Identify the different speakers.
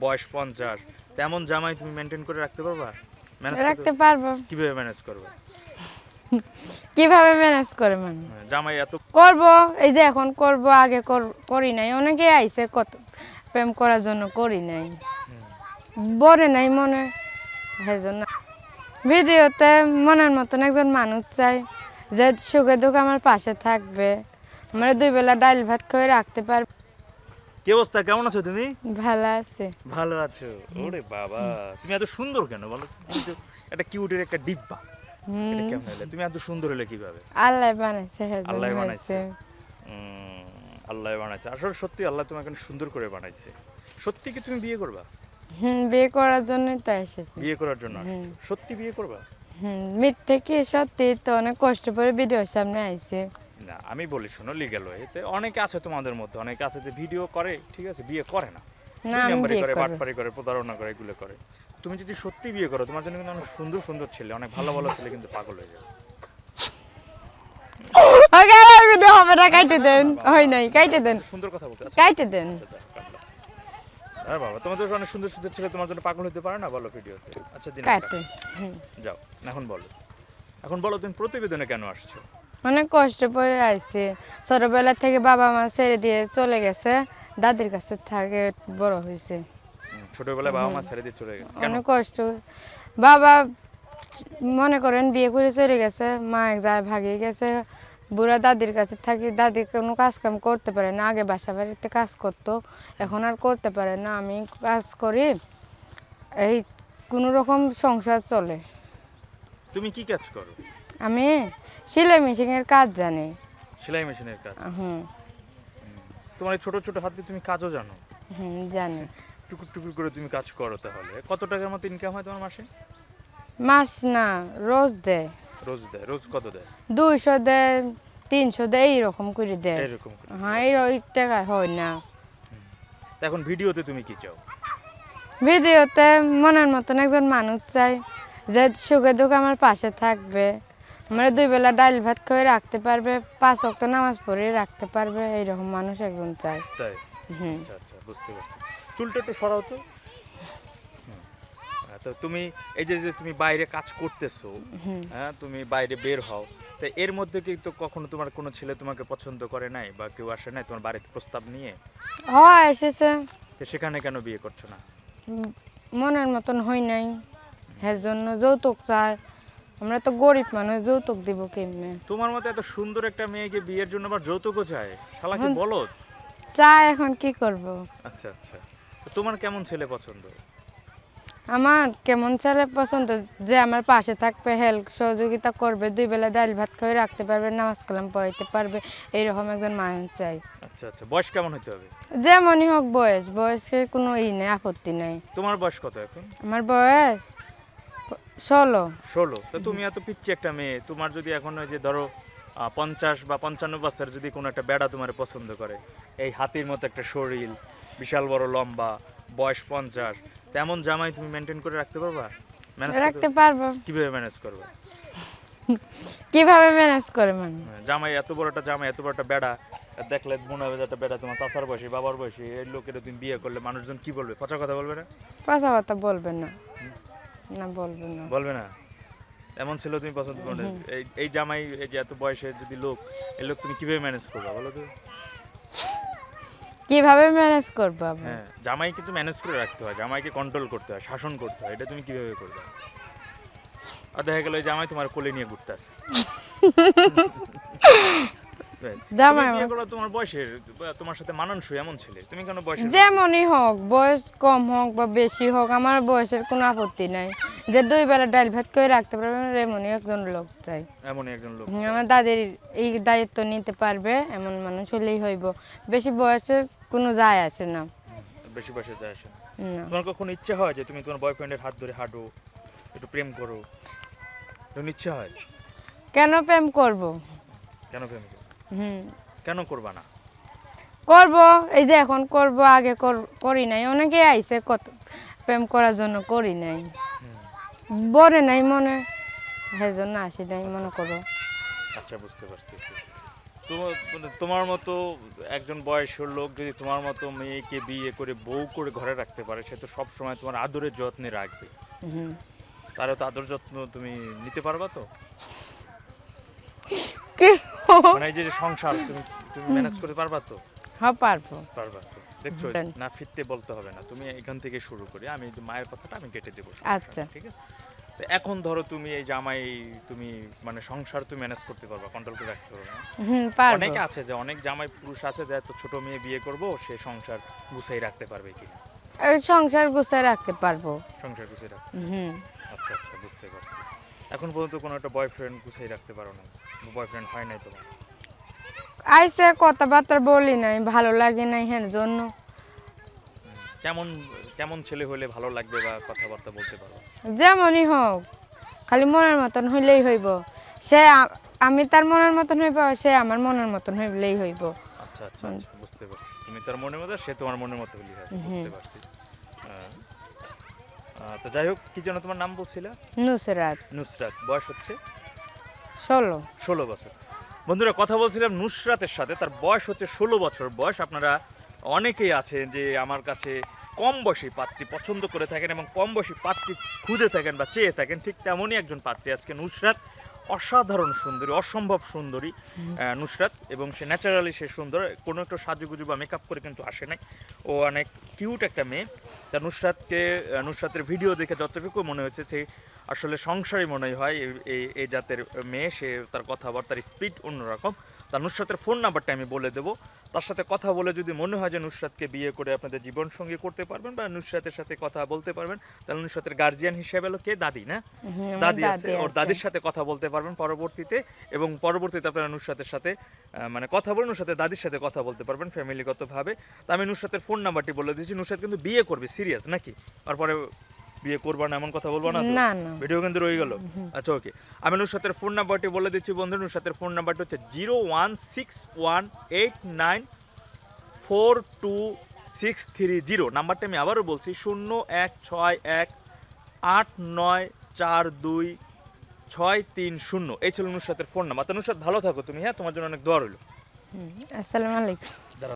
Speaker 1: বয়স পঞ্চাশ। তেমন জামাই তুমি মেনটেন করে রাখতে পারবা? ম্যানেজ
Speaker 2: রাখতে পারব।
Speaker 1: কীভাবে ম্যানেজ করবে?
Speaker 2: কীভাবে ম্যানেজ করে মানে?
Speaker 1: হ্যাঁ, জামাই এত
Speaker 2: করব। এই যে এখন করব আগে কর- নাই। অনেকে আইছে কত প্রেম করার জন্য করি নাই। বরে নাই মনে। সেজন্য ভিডিওতে মনের মতন একজন মানুষ চাই যে সুখে দুঃখ আমার পাশে থাকবে। আমার দুই বেলা ডাল ভাত করে রাখতে পারবে।
Speaker 1: কি অবস্থা? কেমন আছো তুমি?
Speaker 2: ভালো আছে।
Speaker 1: ভালো আছো। ওরে বাবা তুমি এত সুন্দর কেন বলো? তুমি তো একটা কিউটের একটা ডিব্বা। এটা কেমন হলে? তুমি এত সুন্দর হলে কীভাবে?
Speaker 2: আল্লাহ বানাইছে
Speaker 1: আল্লাহ বানাইছে। আল্লাহ বানাইছে। আসলে সত্যি আল্লাহ তোমাকে সুন্দর করে বানাইছে। সত্যি কি তুমি বিয়ে করবা?
Speaker 2: হুম বিয়ে করার জন্যই তো এসেছি।
Speaker 1: বিয়ে করার জন্য সত্যি বিয়ে করবা?
Speaker 2: হুম মিথ্যে কি সত্যি? তো অনেক কষ্ট করে ভিডিওর সামনে আইছে।
Speaker 1: না আমি বলি শোনো লিগ্যাল এতে অনেকে আছে তোমাদের মধ্যে অনেকে আছে যে ভিডিও করে ঠিক আছে বিয়ে করে না। নাম্বারি করে বাটপারি করে প্রতারণা করে এগুলো করে। তুমি যদি সত্যি বিয়ে করো তোমার জন্য কিন্তু অনেক সুন্দর সুন্দর ছেলে অনেক ভালো ভালো ছেলে কিন্তু পাগল হয়ে যাবে।
Speaker 2: ওকে আমার ভিডিও হবে না কাইটে দেন। হয় নাই কাইটে দেন।
Speaker 1: সুন্দর কথা বলতে আচ্ছা,
Speaker 2: কাইটে দেন।
Speaker 1: আচ্ছা, দাও, কাটলাম। আরে বাবা তোমাদের অনেক সুন্দর সুন্দর ছেলে তোমার জন্য পাগল হতে পারে না? বলো ভিডিওতে আচ্ছা দিন যাও এখন বলো। এখন বলো তুমি প্রতিবেদনে কেন আসছো?
Speaker 2: অনেক কষ্ট করে আইছে। ছোটবেলা থেকে বাবা মা ছেড়ে দিয়ে চলে গেছে। দাদির কাছে থাকে বড় হয়েছে
Speaker 1: ছোটবেলায় বাবা মা ছেড়ে দিয়ে চলে গেছে।
Speaker 2: অনেক কষ্ট। বাবা মনে করেন বিয়ে করে চলে গেছে মা এক জায়গায় ভাগিয়ে গেছে। বুড়া দাদির কাছে থাকি দাদি কোনো কাজ কাম করতে পারে না। আগে বাসা বাড়িতে কাজ করতো এখন আর করতে পারে না। আমি কাজ করি এই কোনো রকম সংসার চলে।
Speaker 1: তুমি কি কাজ করো?
Speaker 2: আমি সেলাই মেশিনের কাজ জানি।
Speaker 1: সেলাই মেশিনের কাজ।
Speaker 2: হুম।
Speaker 1: তোমার এই ছোট ছোট হাত দিয়ে তুমি কাজও জানো।
Speaker 2: হুম জানি।
Speaker 1: টুকুর টুকুর করে তুমি কাজ করো তাহলে। কত টাকার মতো ইনকাম হয় তোমার মাসে?
Speaker 2: মাস না রোজ দেয়।
Speaker 1: রোজ দেয়। রোজ কত দেয়?
Speaker 2: দুইশো দেয় তিনশো দেয় এইরকম করে দেয়।
Speaker 1: এরকম।
Speaker 2: হ্যাঁ এই টাকা হয় না।
Speaker 1: এখন ভিডিওতে তুমি কি চাও?
Speaker 2: ভিডিওতে মনের মতন একজন মানুষ চাই যে সুখে দুঃখে আমার পাশে থাকবে। আমার দুই বেলা ডাল ভাত করে রাখতে পারবে পাঁচ অক্ত নামাজ পড়ে রাখতে পারবে এইরকম মানুষ একজন চাই।
Speaker 1: তাই?
Speaker 2: হুম।
Speaker 1: আচ্ছা আচ্ছা বুঝতে পারছি। চুলটা একটু সরাও তো। হ্যাঁ, তো তুমি এই যে যে তুমি বাইরে কাজ করতেছো হ্যাঁ তুমি বাইরে বের হও তো এর মধ্যে কি তো কখনো তোমার কোনো ছেলে তোমাকে পছন্দ করে নাই বা কেউ আসে নাই তোমার বাড়িতে প্রস্তাব নিয়ে?
Speaker 2: হয় এসেছে।
Speaker 1: তো সেখানে কেন বিয়ে করছ না?
Speaker 2: মনের মতন হয় নাই। এর জন্য যৌতুক চায়। আমরা তো গরিব মানুষ যৌতুক দিব কেমনে?
Speaker 1: তোমার মতো এত সুন্দর একটা মেয়েকে বিয়ের জন্য আবার যৌতুকও চায়? শালা কি বলো।
Speaker 2: চায় এখন কি করব।
Speaker 1: আচ্ছা আচ্ছা। তো তোমার কেমন ছেলে পছন্দ?
Speaker 2: আমার কেমন ছেলে পছন্দ? যে আমার পাশে থাকবে হেল্প সহযোগিতা করবে দুই বেলা ডাল ভাত খেয়ে রাখতে পারবে নামাজ কালাম পড়াইতে পারবে এইরকম একজন মানুষ চাই।
Speaker 1: আচ্ছা আচ্ছা। বয়স কেমন হতে হবে?
Speaker 2: যেমনই হোক বয়স বয়সের কোনো ই নেই আপত্তি নেই।
Speaker 1: তোমার বয়স কত এখন?
Speaker 2: আমার বয়স ষোলো।
Speaker 1: ষোলো। তো তুমি এত পিচ্ছি একটা মেয়ে তোমার যদি এখন ওই যে ধরো পঞ্চাশ বা পঞ্চান্ন বছর যদি কোনো একটা বেড়া তোমার পছন্দ করে এই হাতির মতো একটা শরীর বিশাল বড় লম্বা বয়স পঞ্চাশ তেমন জামাই তুমি মেনটেন করে রাখতে পারবা? ম্যানেজ
Speaker 2: রাখতে পারব?
Speaker 1: কীভাবে ম্যানেজ করবে?
Speaker 2: কীভাবে ম্যানেজ করে মানে?
Speaker 1: হ্যাঁ, জামাই এত বড় একটা জামাই এত বড় একটা বেড়া দেখলে মনে হবে যে একটা বেড়া তোমার চাচার বয়সী বাবার বয়সী এই লোকের তুমি বিয়ে করলে মানুষজন কি বলবে? পচা কথা বলবে না?
Speaker 2: পয়সা কথা বলবেন না। না বলবেন না।
Speaker 1: বলবে না? এমন ছিল তুমি পছন্দ করো এই এই জামাই এই যে এত বয়সের যদি লোক এই লোক তুমি কীভাবে ম্যানেজ করবে বলো তো?
Speaker 2: কীভাবে ম্যানেজ করব
Speaker 1: হ্যাঁ জামাই কিন্তু ম্যানেজ করে রাখতে হয় জামাইকে কন্ট্রোল করতে হয় শাসন করতে হয় এটা তুমি কীভাবে করবে? আর দেখা গেল এই জামাই তোমার কোলে নিয়ে ঘুরতে আসে। তোমার বয়সের তোমার সাথে মানানসই এমন ছেলে। তুমি কেন
Speaker 2: যেমনই হোক বয়স কম হোক বা বেশি হোক আমার বয়সের কোনো আপত্তি নাই। যে দুই বেলা ডাল ভাত করে রাখতে পারবে এমনই একজন লোক চাই।
Speaker 1: এমনই একজন লোক
Speaker 2: আমার দাদির এই দায়িত্ব নিতে পারবে এমন মানুষ হলেই হইব। বেশি বয়সের কোনো যায় আসে না।
Speaker 1: বেশি বয়সে যায় আসে তোমার কখনো ইচ্ছে হয় যে তুমি তোমার বয়ফ্রেন্ডের হাত ধরে হাঁটো একটু প্রেম করো? ইচ্ছে হয়?
Speaker 2: কেন প্রেম করব?
Speaker 1: কেন প্রেম কেন করবা না?
Speaker 2: করব এই যে এখন করব আগে কর- নাই। অনেকে আইছে কত প্রেম করার জন্য করি নাই। বরে নাই মনে সেই জন্য আসি নাই মনে করো।
Speaker 1: আচ্ছা বুঝতে পারছি। তোমার মানে তোমার মতো একজন বয়সের লোক যদি তোমার মতো মেয়েকে বিয়ে করে বউ করে ঘরে রাখতে পারে সে তো সবসময় তোমার আদরের যত্নে রাখবে।
Speaker 2: হুম।
Speaker 1: তারও তো আদর যত্ন তুমি নিতে পারবা তো?
Speaker 2: কি?
Speaker 1: মানে এই যে সংসার তুমি তুমি ম্যানেজ করতে পারবা তো?
Speaker 2: হ্যাঁ পারব।
Speaker 1: পারবা তো। দেখছ না ফিরতে বলতে হবে না। তুমি এখান থেকে শুরু করি। আমি মায়ের কথাটা আমি কেটে দেবো
Speaker 2: আচ্ছা।
Speaker 1: ঠিক আছে? তো এখন ধরো তুমি এই জামাই তুমি মানে সংসার তুমি ম্যানেজ করতে পারবা কন্ট্রোল করে রাখতে পারবে
Speaker 2: হুম
Speaker 1: অনেকে আছে যে অনেক জামাই পুরুষ আছে যে এত ছোট মেয়ে বিয়ে করব সে সংসার গুছাই রাখতে পারবে কি
Speaker 2: সংসার গুছিয়ে রাখতে পারব।
Speaker 1: সংসার গুছিয়ে রাখতে
Speaker 2: হুম।
Speaker 1: আচ্ছা আচ্ছা বুঝতে পারছি। এখন পর্যন্ত কোনো একটা বয়ফ্রেন্ড গুছাই রাখতে পারো না বয়ফ্রেন্ড হয় নাই তোমার?
Speaker 2: আইসে কথাবার্তা বলি নাই ভালো লাগে নাই হ্যাঁ জন্য।
Speaker 1: কেমন কেমন ছেলে হলে ভালো লাগবে বা কথাবার্তা বলতে পারো?
Speaker 2: যেমনই হোক খালি মনের মতন হইলেই হইব। সে আ- আমি তার মনের মতন হইব সে আমার মনের মতন হইলেই হইব।
Speaker 1: আচ্ছা আচ্ছা আচ্ছা বুঝতে পারছি। তুমি তার মনের মতো সে তোমার মনের মতো হলি হবে বুঝতে পারছি। তো যাই হোক কি জন্য তোমার নাম বলছিলে?
Speaker 2: নুসরাত।
Speaker 1: নুসরাত। বয়স হচ্ছে?
Speaker 2: ষোলো।
Speaker 1: ষোলো বছর। বন্ধুরা কথা বলছিলাম নুসরাতের সাথে তার বয়স হচ্ছে ষোলো বছর। বয়স আপনারা অনেকেই আছেন যে আমার কাছে কম বয়সী পাত্রী পছন্দ করে থাকেন এবং কম বয়সী পাত্রী খুঁজে থাকেন বা চেয়ে থাকেন ঠিক তেমনই একজন পাত্রী আজকে নুসরাত। অসাধারণ সুন্দরী অসম্ভব সুন্দরী নুসরাত। এবং সে ন্যাচারালি সে সুন্দর। কোনো একটা সাজুগুজু বা মেকআপ করে কিন্তু আসে নাই। ও অনেক কিউট একটা মেয়ে। তা নুসরাতকে নুসরাতের ভিডিও দেখে যতটুকু মনে হয়েছে সে আসলে সংসারই মনে হয় এই- এই এই জাতের মেয়ে। সে তার কথাবার্তার স্পিড অন্যরকম। তার নুসরাতের ফোন নাম্বারটা আমি বলে দেবো। তার সাথে কথা বলে যদি মনে হয় যে নুসরাতকে বিয়ে করে আপনাদের জীবন সঙ্গী করতে পারবেন বা নুসরাতের সাথে কথা বলতে পারবেন তাহলে নুসরাতের গার্জিয়ান হিসেবে হলো কে? দাদি না? দাদি আছে। ওর দাদির সাথে কথা বলতে পারবেন পরবর্তীতে এবং পরবর্তীতে আপনারা নুসরাতের সাথে মানে কথা বলে নুসরাতের দাদির সাথে কথা বলতে পারবেন ফ্যামিলিগতভাবে তো আমি নুসরাতের ফোন নাম্বারটি বলে দিয়েছি। নুসরাত কিন্তু বিয়ে করবে সিরিয়াস নাকি? তারপরে বিয়ে করবা না এমন কথা বলব না
Speaker 2: না না।
Speaker 1: ভিডিও কিন্তু রয়ে গেল। আচ্ছা ওকে আমি নুসরাতের ফোন নাম্বারটি বলে দিচ্ছি বন্ধু নুসরাতের ফোন নাম্বারটি হচ্ছে zero one six one eight nine four two six three zero. নাম্বারটা আমি আবারও বলছি শূন্য এক ছয় এক আট নয় চার দুই ছয় তিন শূন্য। এই ছিল নুসরাতের ফোন নাম্বার তো নুসরাত ভালো থাকো তুমি হ্যাঁ? তোমার জন্য অনেক দোয়া রইল।
Speaker 2: আসসালামু আলাইকুম।